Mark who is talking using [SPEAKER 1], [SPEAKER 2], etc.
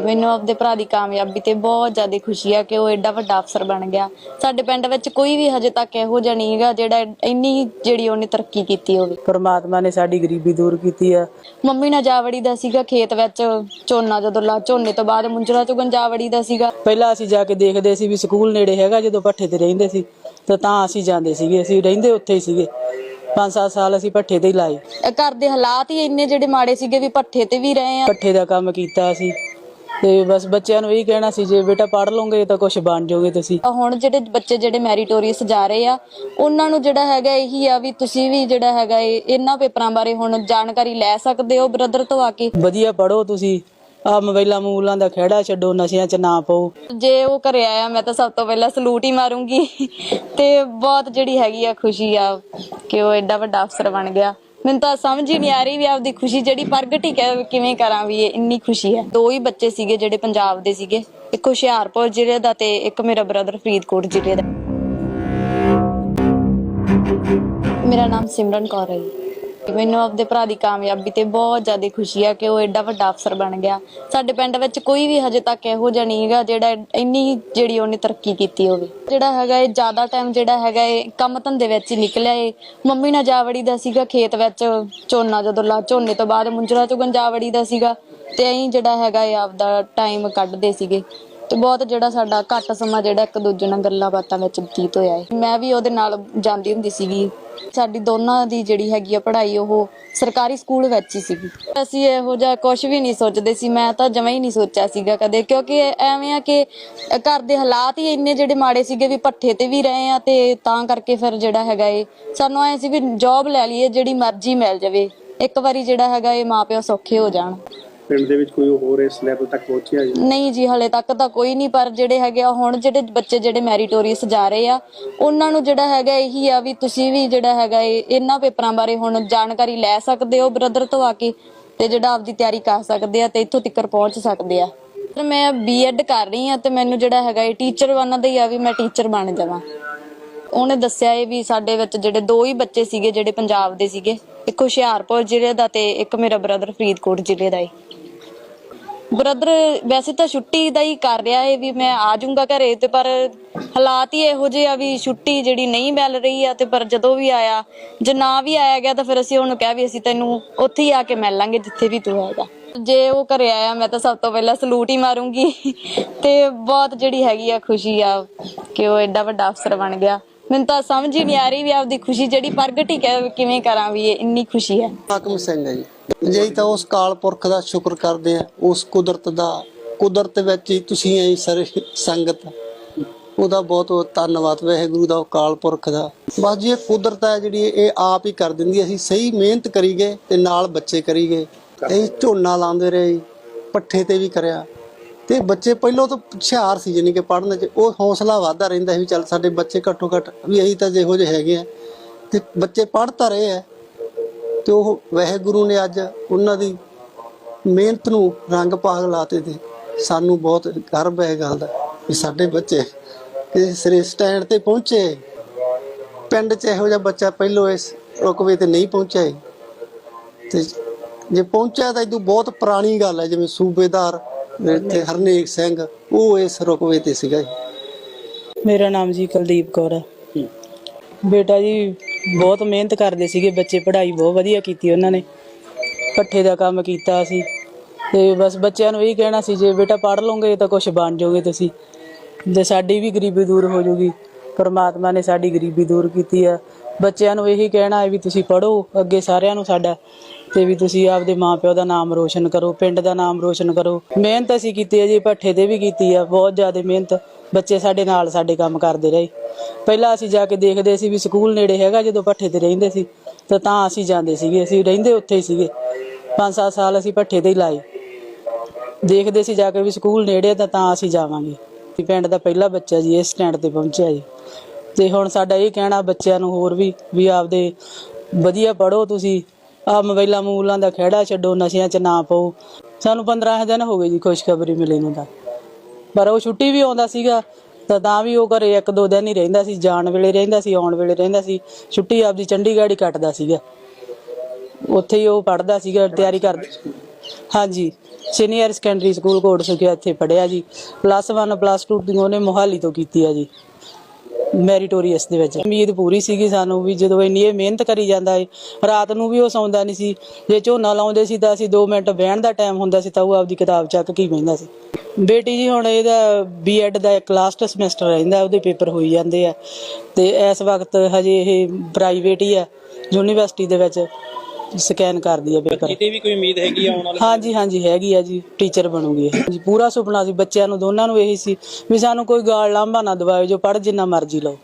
[SPEAKER 1] ਮੈਨੂੰ ਆਪਦੇ ਭਰਾ ਦੀ ਕਾਮਯਾਬੀ ਤੇ ਬਹੁਤ ਜ਼ਿਆਦਾ ਖੁਸ਼ੀ ਆ ਕਿ ਉਹ ਐਡਾ ਵੱਡਾ ਅਫਸਰ ਬਣ ਗਿਆ। ਸਾਡੇ ਪਿੰਡ ਵਿੱਚ ਕੋਈ ਵੀ ਹਜੇ ਤੱਕ ਇਹੋ ਜਿਹਾ ਨਹੀਂ ਹੈਗਾ ਜਿਹੜਾ ਇੰਨੀ ਜਿਹੜੀ ਉਹਨੇ ਤਰੱਕੀ ਕੀਤੀ ਹੋਵੇ।
[SPEAKER 2] ਪਰਮਾਤਮਾ ਨੇ ਸਾਡੀ ਗਰੀਬੀ ਦੂਰ ਕੀਤੀ ਆ।
[SPEAKER 1] ਮੰਮੀ ਨਾਲ ਜਾਵੜੀ ਦਾ ਸੀਗਾ ਖੇਤ ਵਿੱਚ ਝੋਨਾ ਜਦੋਂ ਲਾ ਝੋਨੇ ਤੋਂ ਬਾਅਦ ਮੁੰਜਰਾ ਚੁਗਣ ਜਾਵੜੀ ਦਾ ਸੀਗਾ।
[SPEAKER 2] ਪਹਿਲਾਂ ਅਸੀਂ ਜਾ ਕੇ ਦੇਖਦੇ ਸੀ ਵੀ ਸਕੂਲ ਨੇੜੇ ਹੈਗਾ ਜਦੋਂ ਭੱਠੇ ਤੇ ਰਹਿੰਦੇ ਸੀ ਤਾਂ ਤਾਂ ਅਸੀਂ ਜਾਂਦੇ ਸੀਗੇ ਅਸੀਂ ਰਹਿੰਦੇ ਉੱਥੇ ਹੀ ਸੀਗੇ। 5-7 ਸਾਲ ਅਸੀਂ ਭੱਠੇ ਤੇ ਹੀ ਲਾਏ।
[SPEAKER 1] ਘਰ ਦੇ ਹਾਲਾਤ ਹੀ ਇੰਨੇ ਜਿਹੜੇ ਮਾੜੇ ਸੀਗੇ ਵੀ ਪੱਠੇ ਤੇ ਵੀ ਰਹੇ ਆ।
[SPEAKER 2] ਭੱਠੇ ਦਾ ਕੰਮ ਕੀਤਾ ਅਸੀਂ। ਤੇ ਬਸ ਬੱਚਿਆਂ ਨੂੰ ਇਹੀ ਕਹਿਣਾ ਸੀ ਜੇ ਬੇਟਾ ਪੜ੍ਹ ਲਓਗੇ ਤਾਂ ਕੁਝ ਬਣ ਜਾਓਗੇ ਤੁਸੀਂ।
[SPEAKER 1] ਹੁਣ ਜਿਹੜੇ ਬੱਚੇ ਜਿਹੜੇ ਮੈਰੀਟੋਰੀਅਸ ਜਾ ਰਹੇ ਆ ਉਹਨਾਂ ਨੂੰ ਜਿਹੜਾ ਹੈਗਾ ਇਹੀ ਆ ਵੀ ਤੁਸੀਂ ਵੀ ਜਿਹੜਾ ਹੈਗਾ ਇਹ ਇਹਨਾਂ ਪੇਪਰਾਂ ਬਾਰੇ ਹੁਣ ਜਾਣਕਾਰੀ ਲੈ ਸਕਦੇ ਹੋ ਬ੍ਰਦਰ ਤੋਂ ਆ ਕੇ।
[SPEAKER 2] ਵਧੀਆ ਪੜੋ ਤੁਸੀਂ। ਆ ਮੋਬਾਈਲਾਂ ਮੂਲਾਂ ਦਾ ਖਹਿੜਾ ਛੱਡੋ ਨਸ਼ਿਆਂ 'ਚ ਨਾ ਪਾਓ।
[SPEAKER 1] ਜੇ ਉਹ ਘਰੇ ਆਇਆ ਮੈਂ ਤਾਂ ਸਭ ਤੋਂ ਪਹਿਲਾਂ ਸਲੂਟ ਹੀ ਮਾਰੂੰਗੀ। ਤੇ ਬਹੁਤ ਜਿਹੜੀ ਹੈਗੀ ਆ ਖੁਸ਼ੀ ਆ ਕਿ ਉਹ ਐਡਾ ਵੱਡਾ ਅਫਸਰ ਬਣ ਗਿਆ। ਮੈਨੂੰ ਤਾਂ ਸਮਝ ਹੀ ਨਹੀਂ ਆ ਰਹੀ ਵੀ ਆਪਦੀ ਖੁਸ਼ੀ ਜਿਹੜੀ ਪ੍ਰਗਟ ਹੀ ਕਿ- ਕਿਵੇਂ ਕਰਾਂ ਵੀ ਇਹ ਇੰਨੀ ਖੁਸ਼ੀ ਹੈ। ਦੋ ਹੀ ਬੱਚੇ ਸੀਗੇ ਜਿਹੜੇ ਪੰਜਾਬ ਦੇ ਸੀਗੇ। ਇੱਕ ਹੁਸ਼ਿਆਰਪੁਰ ਜ਼ਿਲ੍ਹੇ ਦਾ ਤੇ ਇੱਕ ਮੇਰਾ ਬ੍ਰਦਰ ਫਰੀਦਕੋਟ ਜ਼ਿਲ੍ਹੇ ਦਾ। ਮੇਰਾ ਨਾਮ ਸਿਮਰਨ ਕੌਰ ਹੈ ਜੀ। ਮੈਨੂੰ ਆਪਦੇ ਭਰਾ ਦੀ ਕਾਮਯਾਬੀ ਤੇ ਬਹੁਤ ਜ਼ਿਆਦਾ ਖੁਸ਼ੀ ਆ ਕਿ ਉਹ ਐਡਾ ਵੱਡਾ ਅਫਸਰ ਬਣ ਗਿਆ। ਸਾਡੇ ਪਿੰਡ ਵਿੱਚ ਕੋਈ ਵੀ ਹਜੇ ਤੱਕ ਇਹੋ ਜਿਹਾ ਨਹੀਂ ਹੈਗਾ ਜਿਹੜਾ ਇੰਨੀ ਜਿਹੜੀ ਉਹਨੇ ਤਰੱਕੀ ਕੀਤੀ ਹੋਵੇ। ਜਿਹੜਾ ਹੈਗਾ ਇਹ ਜ਼ਿਆਦਾ ਟਾਈਮ ਜਿਹੜਾ ਹੈਗਾ ਇਹ ਕੰਮ ਧੰਦੇ ਵਿੱਚ ਹੀ ਨਿਕਲਿਆ ਏ। ਮੰਮੀ ਨਾਲ ਜਾਵੜੀ ਦਾ ਸੀਗਾ ਖੇਤ ਵਿੱਚ, ਝੋਨਾ ਜਦੋਂ ਲਾ, ਝੋਨੇ ਤੋਂ ਬਾਅਦ ਮੁੰਜਰਾ ਚੁਗਣ ਜਾਵੜੀ ਦਾ ਸੀਗਾ। ਤੇ ਐਂ ਜਿਹੜਾ ਹੈਗਾ ਇਹ ਆਪਦਾ ਟਾਈਮ ਕੱਢਦੇ ਸੀਗੇ। ਤੇ ਬਹੁਤ ਜਿਹੜਾ ਸਾਡਾ ਘੱਟ ਸਮਾਂ ਜਿਹੜਾ ਇੱਕ ਦੂਜੇ ਨਾਲ ਗੱਲਾਂ ਬਾਤਾਂ ਵਿੱਚ ਬਤੀਤ ਹੋਇਆ ਹੈ। ਮੈਂ ਵੀ ਉਹਦੇ ਨਾਲ ਜਾਂਦੀ ਹੁੰਦੀ ਸੀਗੀ। ਸਾਡੀ ਦੋਨਾਂ ਦੀ ਜਿਹੜੀ ਹੈਗੀ ਆ ਪੜ੍ਹਾਈ, ਉਹ ਸਰਕਾਰੀ ਸਕੂਲ ਵਿੱਚ ਹੀ ਸੀਗੀ। ਅਸੀਂ ਇਹੋ ਜਿਹਾ ਕੁਝ ਵੀ ਨਹੀਂ ਸੋਚਦੇ ਸੀ। ਮੈਂ ਤਾਂ ਜਮਾਂ ਹੀ ਨਹੀਂ ਸੋਚਿਆ ਸੀਗਾ ਕਦੇ, ਕਿਉਂਕਿ ਐਵੇਂ ਆ ਕਿ ਘਰ ਦੇ ਹਾਲਾਤ ਹੀ ਇੰਨੇ ਜਿਹੜੇ ਮਾੜੇ ਸੀਗੇ ਵੀ ਪੱਠੇ ਤੇ ਵੀ ਰਹੇ ਆ ਤੇ ਤਾਂ ਕਰਕੇ ਫਿਰ ਜਿਹੜਾ ਹੈਗਾ ਏ ਸਾਨੂੰ ਐ ਸੀ ਵੀ ਜੌਬ ਲੈ ਲਈਏ, ਜਿਹੜੀ ਮਰਜ਼ੀ ਮਿਲ ਜਾਵੇ। ਇੱਕ ਵਾਰੀ ਜਿਹੜਾ ਹੈਗਾ ਇਹ ਮਾਪਿਓ ਸੌਖੇ ਹੋ ਜਾਣ।
[SPEAKER 3] ਪਿੰਡ ਦੇ ਵਿੱਚ ਕੋਈ ਹੋਰ ਇਸ ਲੈਵਲ ਤੱਕ ਪਹੁੰਚਿਆ ਜੀ?
[SPEAKER 1] ਨਹੀਂ ਜੀ, ਹਲੇ ਤੱਕ ਤਾਂ ਕੋਈ ਨਹੀਂ, ਪਰ ਜਿਹੜੇ ਹੈਗੇ ਆ, ਹੁਣ ਜਿਹੜੇ ਬੱਚੇ ਜਿਹੜੇ ਮੈਰੀਟੋਰੀਅਸ ਜਾ ਰਹੇ ਆ, ਉਹਨਾਂ ਨੂੰ ਜਿਹੜਾ ਹੈਗਾ ਇਹੀ ਆ ਵੀ ਤੁਸੀਂ ਵੀ ਜਿਹੜਾ ਹੈਗਾ ਇਹ, ਇਹਨਾਂ ਪੇਪਰਾਂ ਬਾਰੇ ਹੁਣ ਜਾਣਕਾਰੀ ਲੈ ਸਕਦੇ ਹੋ ਬ੍ਰਦਰ ਤੋਂ ਆ ਕੇ ਤੇ ਜਿਹੜਾ ਆਪਦੀ ਤਿਆਰੀ ਕਰ ਸਕਦੇ ਆ ਤੇ ਇੱਥੋਂ ਤੱਕ ਪਹੁੰਚ ਸਕਦੇ ਆ। ਤੇ ਮੈਂ ਬੀਐਡ ਕਰ ਰਹੀ ਆ ਤੇ ਮੈਨੂੰ ਜਿਹੜਾ ਹੈਗਾ ਇਹ ਟੀਚਰ ਬਣਨ ਦਾ ਹੀ ਆ ਵੀ ਮੈਂ ਟੀਚਰ ਬਣ ਜਾਵਾਂ। ਉਹਨੇ ਦੱਸਿਆ ਇਹ ਵੀ ਸਾਡੇ ਵਿੱਚ ਜਿਹੜੇ ਦੋ ਹੀ ਬੱਚੇ ਸੀਗੇ ਜਿਹੜੇ ਪੰਜਾਬ ਦੇ ਸੀਗੇ, ਇੱਕ ਹੁਸ਼ਿਆਰਪੁਰ ਜ਼ਿਲ੍ਹੇ ਦਾ ਤੇ ਇੱਕ ਮੇਰਾ ਬ੍ਰਦਰ ਫਰੀਦਕੋਟ ਜ਼ਿਲ੍ਹੇ ਦਾ ਹੈ ਬ੍ਰਦਰ, ਵੈਸੇ ਤਾਂ ਛੁੱਟੀ ਦਾ ਹੀ ਕਰ ਰਿਹਾ ਏ ਵੀ ਮੈਂ ਆ ਜਾਊਂਗਾ ਘਰੇ ਤੇ ਪਰ ਹਾਲਾਤ ਹੀ ਇਹੋ ਜਿਹੇ ਆ ਵੀ ਛੁੱਟੀ ਜਿਹੜੀ ਨਹੀਂ ਮਿਲ ਰਹੀ ਆ ਤੇ ਪਰ ਜਦੋਂ ਵੀ ਆਇਆ, ਜੇ ਨਾ ਵੀ ਆਇਆ ਗਿਆ ਤਾਂ ਫਿਰ ਅਸੀਂ ਉਹਨੂੰ ਕਿਹਾ ਵੀ ਅਸੀਂ ਤੈਨੂੰ ਉੱਥੇ ਹੀ ਆ ਕੇ ਮਿਲ ਲਾਂਗੇ ਜਿੱਥੇ ਵੀ ਤੂੰ ਹੈਗਾ। ਜੇ ਉਹ ਘਰੇ ਆਇਆ, ਮੈਂ ਤਾਂ ਸਭ ਤੋਂ ਪਹਿਲਾਂ ਸਲੂਟ ਹੀ ਮਾਰੂੰਗੀ ਤੇ ਬਹੁਤ ਜਿਹੜੀ ਹੈਗੀ ਆ ਖੁਸ਼ੀ ਆ ਕਿ ਉਹ ਐਡਾ ਵੱਡਾ ਅਫਸਰ ਬਣ ਗਿਆ। ਮੈਨੂੰ ਤਾਂ ਸਮਝ ਹੀ ਨਹੀਂ ਆ ਰਹੀ ਵੀ ਆਪਦੀ ਖੁਸ਼ੀ ਜਿਹੜੀ ਪ੍ਰਗਟ ਹੀ ਕਿਵੇਂ ਕਰਾਂ ਵੀ ਇਹ ਇੰਨੀ ਖੁਸ਼ੀ ਹੈ।
[SPEAKER 4] ਹਾਕਮ ਸਿੰਘ ਜੀ। ਜੇ ਤਾਂ ਉਸ ਕਾਲ ਪੁਰਖ ਦਾ ਸ਼ੁਕਰ ਕਰਦੇ ਆ, ਉਸ ਕੁਦਰਤ ਦਾ, ਕੁਦਰਤ ਵਿੱਚ ਹੀ ਤੁਸੀਂ ਐ ਸਾਰੇ ਸੰਗਤ। ਉਹਦਾ ਬਹੁਤ ਬਹੁਤ ਧੰਨਵਾਦ ਵਾਹਿਗੁਰੂ ਦਾ, ਉਹ ਪੁਰਖ ਦਾ। ਬਸ ਜੀ, ਇਹ ਕੁਦਰਤ ਹੈ ਜਿਹੜੀ ਇਹ ਆਪ ਹੀ ਕਰ ਦਿੰਦੀ ਅਸੀਂ ਸਹੀ ਮਿਹਨਤ ਕਰੀ ਗਏ ਤੇ ਨਾਲ ਬੱਚੇ ਕਰੀ ਗਏ। ਅਸੀਂ ਝੋਨਾ ਲਾਉਂਦੇ ਰਹੇ, ਪੱਠੇ ਤੇ ਵੀ ਕਰਿਆ। ਤੇ ਬੱਚੇ ਪਹਿਲਾਂ ਤੋਂ ਹੁਸ਼ਿਆਰ ਸੀ ਜਾਨੀ ਕਿ ਪੜ੍ਹਨ 'ਚ, ਉਹ ਹੌਸਲਾ ਵਧਦਾ ਰਹਿੰਦਾ ਸੀ ਵੀ ਚੱਲ ਸਾਡੇ ਬੱਚੇ ਘੱਟੋ ਘੱਟ ਵੀ ਅਸੀਂ ਤਾਂ ਜਿਹੋ ਜਿਹੇ ਹੈਗੇ ਆ। ਤੇ ਬੱਚੇ ਪੜ੍ਹ ਤਾਂ ਰਹੇ ਆ। ਤੇ ਉਹ ਵਾਹਿਗੁਰੂ ਨੇ ਅੱਜ ਉਹਨਾਂ ਦੀ ਮਿਹਨਤ ਨੂੰ ਰੰਗ ਪਾਗ ਲਾਤੇ ਤੇ ਸਾਨੂੰ ਬਹੁਤ ਗਰਵ ਹੈ ਗੱਲ ਦਾ ਕਿ ਸਾਡੇ ਬੱਚੇ ਕਿਸੇ ਸਟੈਂਡ ਤੇ ਪਹੁੰਚੇ। ਪਿੰਡ 'ਚ ਇਹੋ ਜਿਹਾ ਬੱਚਾ ਪਹਿਲੋਂ ਇਸ ਰੁਕਵੇ ਤੇ ਨਹੀਂ ਪਹੁੰਚਿਆ। ਤੇ ਜੇ ਪਹੁੰਚਿਆ ਤਾਂ ਇਹ ਬਹੁਤ ਪੁਰਾਣੀ ਗੱਲ ਹੈ ਜਿਵੇਂ ਸੂਬੇਦਾਰ ਤੇ ਹਰਨੇਕ ਸਿੰਘ ਉਹ ਇਸ ਰੁਕਵੇ ਤੇ ਸੀਗਾ
[SPEAKER 2] ਮੇਰਾ ਨਾਮ ਜੀ ਕੁਲਦੀਪ ਕੌਰ ਹੈ। ਬੇਟਾ ਜੀ ਬਹੁਤ ਮਿਹਨਤ ਕਰਦੇ ਸੀਗੇ, ਬੱਚੇ ਪੜ੍ਹਾਈ ਬਹੁਤ ਵਧੀਆ ਕੀਤੀ ਉਹਨਾਂ ਨੇ। ਪੱਠੇ ਦਾ ਕੰਮ ਕੀਤਾ ਸੀ ਤੇ ਬਸ ਬੱਚਿਆਂ ਨੂੰ ਇਹੀ ਕਹਿਣਾ ਸੀ, ਜੇ ਬੇਟਾ ਪੜ੍ਹ ਲਓਗੇ ਤਾਂ ਕੁਝ ਬਣ ਜਾਓਗੇ ਤੁਸੀਂ। ਤੇ ਸਾਡੀ ਵੀ ਗਰੀਬੀ ਦੂਰ ਹੋ ਜਾਊਗੀ, ਪਰਮਾਤਮਾ ਨੇ ਸਾਡੀ ਗਰੀਬੀ ਦੂਰ ਕੀਤੀ ਆ। ਬੱਚਿਆਂ ਨੂੰ ਇਹੀ ਕਹਿਣਾ ਹੈ ਵੀ ਤੁਸੀਂ ਪੜ੍ਹੋ, ਅੱਗੇ ਸਾਰਿਆਂ ਨੂੰ ਸਾਡਾ ਤੇ ਵੀ ਤੁਸੀਂ ਆਪਦੇ ਮਾਪਿਓ ਦਾ ਨਾਮ ਰੋਸ਼ਨ ਕਰੋ, ਪਿੰਡ ਦਾ ਨਾਮ ਰੋਸ਼ਨ ਕਰੋ। ਮਿਹਨਤ ਅਸੀਂ ਕੀਤੀ ਹੈ ਜੀ, ਭੱਠੇ ਤੇ ਵੀ ਕੀਤੀ ਆ, ਬਹੁਤ ਜ਼ਿਆਦਾ ਮਿਹਨਤ। ਬੱਚੇ ਸਾਡੇ ਨਾਲ ਸਾਡੇ ਕੰਮ ਕਰਦੇ ਰਹੇ। ਪਹਿਲਾਂ ਅਸੀਂ ਜਾ ਕੇ ਦੇਖਦੇ ਸੀ ਵੀ ਸਕੂਲ ਨੇੜੇ ਹੈਗਾ ਜਦੋਂ ਭੱਠੇ ਤੇ ਰਹਿੰਦੇ ਸੀ, ਤਾਂ ਤਾਂ ਅਸੀਂ ਜਾਂਦੇ ਸੀਗੇ, ਅਸੀਂ ਰਹਿੰਦੇ ਉੱਥੇ ਹੀ ਸੀਗੇ। 5-7 ਸਾਲ ਅਸੀਂ ਭੱਠੇ ਤੇ ਹੀ ਲਾਏ। ਦੇਖਦੇ ਸੀ ਜਾ ਕੇ ਵੀ ਸਕੂਲ ਨੇੜੇ ਤਾਂ ਤਾਂ ਅਸੀਂ ਜਾਵਾਂਗੇ। ਪਿੰਡ ਦਾ ਪਹਿਲਾ ਬੱਚਾ ਜੀ, ਇਸ ਸਟੈਂਡ ਤੇ ਪਹੁੰਚਿਆ ਜੀ। ਤੇ ਹੁਣ ਸਾਡਾ ਇਹ ਕਹਿਣਾ ਬੱਚਿਆਂ ਨੂੰ ਹੋਰ ਵੀ ਵੀ ਆਪਦੇ ਵਧੀਆ ਪੜੋ ਤੁਸੀਂ। ਆ ਮੋਬਾਈਲਾਂ ਮੂਲਾਂ ਦਾ ਖਹਿੜਾ ਛੱਡੋ, ਨਸ਼ਿਆਂ 'ਚ ਨਾ ਪਾਓ। ਸਾਨੂੰ 15 ਦਿਨ ਹੋ ਗਏ ਜੀ ਖੁਸ਼ਖਬਰੀ ਮਿਲੀ ਨੂੰ ਤਾਂ। ਪਰ ਉਹ ਛੁੱਟੀ ਵੀ ਆਉਂਦਾ ਸੀਗਾ, ਤਾਂ ਤਾਂ ਵੀ ਉਹ ਘਰੇ ਇੱਕ ਦੋ ਦਿਨ ਹੀ ਰਹਿੰਦਾ ਸੀ, ਜਾਣ ਵੇਲੇ ਰਹਿੰਦਾ ਸੀ, ਆਉਣ ਵੇਲੇ ਰਹਿੰਦਾ ਸੀ। ਛੁੱਟੀ ਆਪਦੀ ਚੰਡੀਗੜ੍ਹ ਹੀ ਕੱਟਦਾ ਸੀਗਾ। ਉੱਥੇ ਹੀ ਉਹ ਪੜਦਾ ਸੀਗਾ, ਤਿਆਰੀ ਕਰਦਾ ਹਾਂਜੀ senior secondary school Kot Sukhia ਇੱਥੇ ਪੜਿਆ ਜੀ। ਪਲੱਸ 1 ਪਲੱਸ 2 ਦੀ ਉਹਨੇ ਮੋਹਾਲੀ ਤੋਂ ਕੀਤੀ ਆ ਜੀ। ਮੈਰੀਟੋਰੀਅਸ ਦੇ ਵਿੱਚ। ਉਮੀਦ ਪੂਰੀ ਸੀਗੀ ਸਾਨੂੰ ਵੀ ਜਦੋਂ ਇੰਨੀ ਇਹ ਮਿਹਨਤ ਕਰੀ ਜਾਂਦਾ ਏ, ਰਾਤ ਨੂੰ ਵੀ ਉਹ ਸੌਂਦਾ ਨਹੀਂ ਸੀ। ਜੇ ਝੋਨਾ ਲਾਉਂਦੇ ਸੀ ਤਾਂ ਅਸੀਂ 2 ਮਿੰਟ ਬਹਿਣ ਦਾ ਟਾਈਮ ਹੁੰਦਾ ਸੀ ਤਾਂ ਉਹ ਆਪਦੀ ਕਿਤਾਬ ਚੱਕ ਕੇ ਬਹਿੰਦਾ ਸੀ। ਬੇਟੀ ਜੀ ਹੁਣ ਇਹਦਾ ਬੀਐਡ ਦਾ ਇੱਕ ਲਾਸਟ ਸਮੈਸਟਰ ਰਹਿੰਦਾ, ਉਹਦੇ ਪੇਪਰ ਹੋਈ ਜਾਂਦੇ ਆ। ਤੇ ਇਸ ਵਕਤ ਹਜੇ ਇਹ ਪ੍ਰਾਈਵੇਟ ਹੀ ਆ, ਯੂਨੀਵਰਸਿਟੀ ਦੇ ਵਿੱਚ। ਸਕੈਨ ਕਰਦੀ ਆ ਪੇਪਰ।
[SPEAKER 3] ਕਿਤੇ ਵੀ ਕੋਈ ਉਮੀਦ ਹੈਗੀ ਆ ਆਉਣ ਵਾਲੇ
[SPEAKER 2] ਹਾਂਜੀ ਹਾਂਜੀ ਹੈਗੀ ਆ ਜੀ ਟੀਚਰ ਬਣੂਗੀ ਇਹ। ਜੀ ਪੂਰਾ ਸੁਪਨਾ ਸੀ ਬੱਚਿਆਂ ਨੂੰ ਦੋਨਾਂ ਨੂੰ ਇਹੀ ਸੀ ਵੀ ਸਾਨੂੰ ਕੋਈ ਗਾਲ ਲਾਂਭਾ ਨਾ ਦਵਾਇਓ ਜੋ ਪੜ ਜਿੰਨਾ ਮਰਜ਼ੀ ਲਓ।